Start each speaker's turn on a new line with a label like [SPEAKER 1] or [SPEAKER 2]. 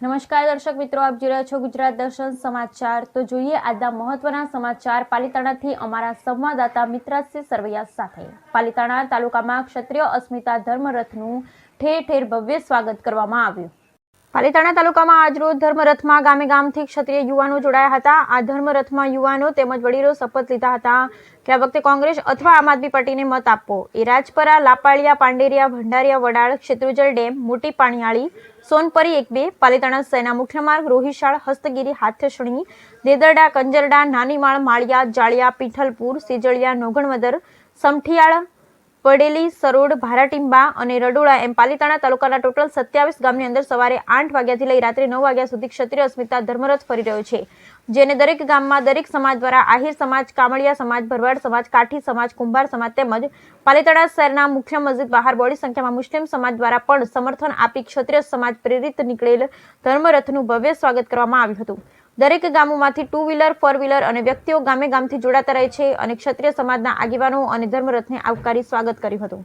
[SPEAKER 1] નમસ્કાર દર્શક મિત્રો, આપ જોઈ રહ્યા છો ગુજરાત દર્શન સમાચાર. તો જોઈએ આજના મહત્વના સમાચાર. પાલિતાણાથી અમારા સંવાદદાતા મિત્રાસિંહ સરવૈયા સાથે. પાલિતાણા તાલુકામાં ક્ષત્રિય અસ્મિતા ધર્મરથનું ઠેર ઠેર ભવ્ય સ્વાગત કરવામાં આવ્યું. પાલિતાણા તાલુકામાં આજરોજ ધર્મરથમાં ગામે ગામથી ક્ષત્રિય યુવાનો જોડાયા હતા. આ ધર્મરથમાં યુવાનો તેમજ વડીલો શપથ લીધા હતા કે આ વખતે કોંગ્રેસ અથવા આમ આદમી પાર્ટીને મત આપવો. એ રાજપરા, લાપાળિયા, પાંડેરિયા, ભંડારિયા, વડાળ શેત્રુંજલ ડેમ, મોટી પાણીયાળી, સોનપરી એક બે, પાલિતાણા સેના મુખ્ય માર્ગ, રોહિશાળ, હસ્તગીરી, હાથસણી, દેદરડા, કંજરડા, નાનીમાળ, માળિયા, જાળિયા, પીઠલપુર, સિજળિયા, નોગણવદર, સમઠિયાળ પડેલી સરોડ, ભારાટીંબા અને રડોળા એમ પાલીતાણા તાલુકાના ટોટલ સત્યાવીસ ગામની અંદર સવારે આઠ વાગ્યાથી લઈ રાત્રે નવ વાગ્યા સુધી ક્ષત્રિય અસ્મિતા ધર્મરથ ફરી રહ્યો છે, જેને દરેક ગામમાં દરેક સમાજ દ્વારા આહિર સમાજ, કામળિયા સમાજ, ભરવાડ સમાજ, કાઠી સમાજ, કુંભાર સમાજ તેમજ પાલીતાણા શહેરના મુખ્ય મસ્જિદ બહાર બોડી સંખ્યામાં મુસ્લિમ સમાજ દ્વારા પણ સમર્થન આપી ક્ષત્રિય સમાજ પ્રેરિત નીકળેલ ધર્મરથનું ભવ્ય સ્વાગત કરવામાં આવ્યું હતું. દરેક ગામોમાંથી ટુ વ્હીલર ફોર વ્હીલર અને વ્યક્તિઓ ગામે ગામથી જોડાતા રહે છે અને ક્ષત્રિય સમાજના આગેવાનો અને ધર્મરથને આવકારી સ્વાગત કર્યું હતું.